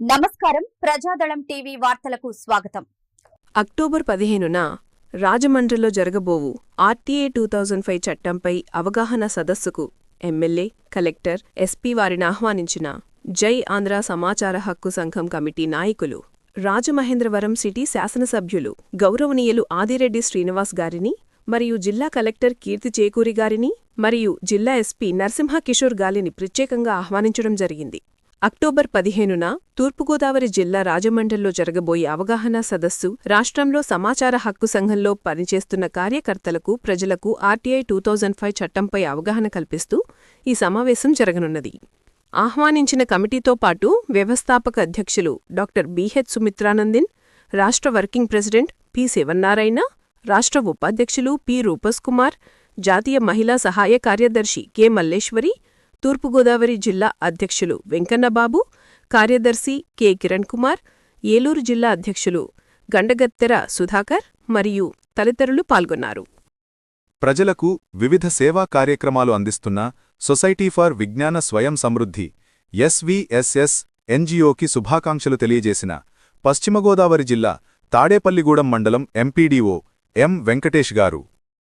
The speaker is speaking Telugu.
నమస్కారం. ప్రజాదళం టీవీ వార్తలకు స్వాగతం. అక్టోబర్ పదిహేనున రాజమండ్రిలో జరగబోవు ఆర్టీఏ టూ థౌజండ్ ఫైవ్ చట్టంపై అవగాహన సదస్సుకు ఎమ్మెల్యే కలెక్టర్ ఎస్పీ వారిని ఆహ్వానించిన జై ఆంధ్ర సమాచార హక్కు సంఘం కమిటీ నాయకులు రాజమహేంద్రవరం సిటీ శాసనసభ్యులు గౌరవనీయులు ఆదిరెడ్డి శ్రీనివాస్ గారిని మరియు జిల్లా కలెక్టర్ కీర్తి చేకూరి గారిని మరియు జిల్లా ఎస్పీ నరసింహ కిషోర్ గాలిని ప్రత్యేకంగా ఆహ్వానించడం జరిగింది. అక్టోబర్ పదిహేనున తూర్పుగోదావరి జిల్లా రాజమండ్రిలో జరగబోయే అవగాహన సదస్సు రాష్ట్రంలో సమాచార హక్కు సంఘంలో పనిచేస్తున్న కార్యకర్తలకు ప్రజలకు ఆర్టీఐ టూ థౌజండ్ ఫైవ్ చట్టంపై అవగాహన కల్పిస్తూ ఈ సమావేశం జరగనున్నది. ఆహ్వానించిన కమిటీతో పాటు వ్యవస్థాపక అధ్యక్షులు డాక్టర్ బిహెచ్ సుమిత్రానందిన్ రాష్ట్ర వర్కింగ్ ప్రెసిడెంట్ పి శివన్నారాయణ రాష్ట్ర ఉపాధ్యక్షులు పి రూపస్ కుమార్ జాతీయ మహిళా సహాయ కార్యదర్శి కె మల్లేశ్వరి తూర్పుగోదావరి జిల్లా అధ్యక్షులు వెంకన్నబాబు కార్యదర్శి కె. కిరణ్ కుమార్ ఏలూరు జిల్లా అధ్యక్షులు గండగత్తెర సుధాకర్ మరియు తదితరులు పాల్గొన్నారు. ప్రజలకు వివిధ సేవా కార్యక్రమాలు అందిస్తున్న సొసైటీ ఫర్ విజ్ఞాన స్వయం సమృద్ధి ఎస్వీఎస్ఎస్ ఎన్జీఓకి శుభాకాంక్షలు తెలియజేసిన పశ్చిమగోదావరి జిల్లా తాడేపల్లిగూడెం మండలం ఎంపీడీఓ ఎం వెంకటేష్ గారు.